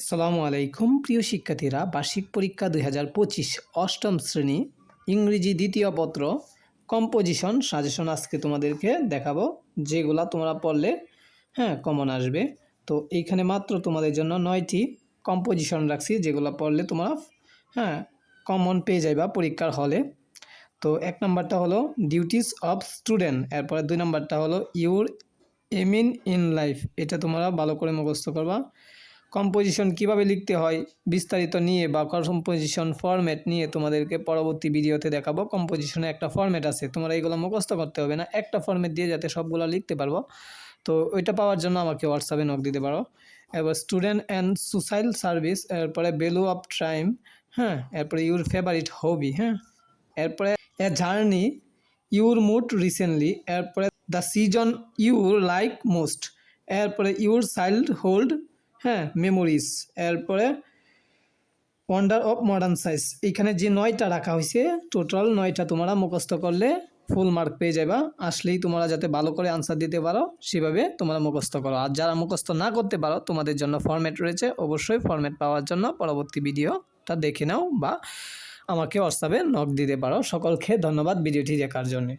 আসসালামু আলাইকুম, প্রিয় শিক্ষার্থীরা। বার্ষিক পরীক্ষা দুই অষ্টম শ্রেণি, ইংরেজি দ্বিতীয় পত্র কম্পোজিশন সাজেশন আজকে তোমাদেরকে দেখাবো, যেগুলা তোমরা পড়লে হ্যাঁ কমন আসবে। তো এইখানে মাত্র তোমাদের জন্য নয়টি কম্পোজিশন রাখছি, যেগুলো পড়লে তোমরা হ্যাঁ কমন পেয়ে যাইবা পরীক্ষার হলে। তো এক নম্বরটা হলো ডিউটিস অফ স্টুডেন্ট এরপরে দুই নাম্বারটা হলো ইউর এমিন ইন লাইফ এটা তোমরা ভালো করে মুখস্থ করবা। কম্পোজিশন কীভাবে লিখতে হয়, বিস্তারিত নিয়ে বা কম্পোজিশন ফরম্যাট নিয়ে তোমাদেরকে পরবর্তী ভিডিওতে দেখাবো। কম্পোজিশনে একটা ফরম্যাট আছে, তোমরা এইগুলো মুখস্থ করতে হবে না। একটা ফরম্যাট দিয়ে যাতে সবগুলো লিখতে পারব। তো ওইটা পাওয়ার জন্য আমাকে হোয়াটসঅ্যাপে নক দিতে পারো। এবার স্টুডেন্ট অ্যান্ড সোশ্যাল সার্ভিস এরপরে ভ্যালু অফ টাইম হ্যাঁ এরপরে ইউর ফেভারিট হবি হ্যাঁ এরপরে a journey your mood recently এরপরে the season your like most এরপরে ইউর চাইল্ড হোল্ড হ্যাঁ মেমোরিজ এরপরে ওয়ান্ডার অফ মডার্ন সাইজ এখানে যে নয়টা রাখা হয়েছে টোটাল নয়টা তোমরা মুখস্থ করলে ফুল মার্ক পেয়ে যাবা আসলেই তোমরা যাতে ভালো করে আনসার দিতে পারো, সেভাবে তোমরা মুখস্থ করো। আর যারা মুখস্থ না করতে পারো, তোমাদের জন্য ফরম্যাট রয়েছে। অবশ্যই ফরম্যাট পাওয়ার জন্য পরবর্তী ভিডিওটা দেখে নাও বা আমাকে হোয়াটসঅ্যাপে নক দিতে পারো। সকলকে ধন্যবাদ ভিডিওটি দেখার জন্যে।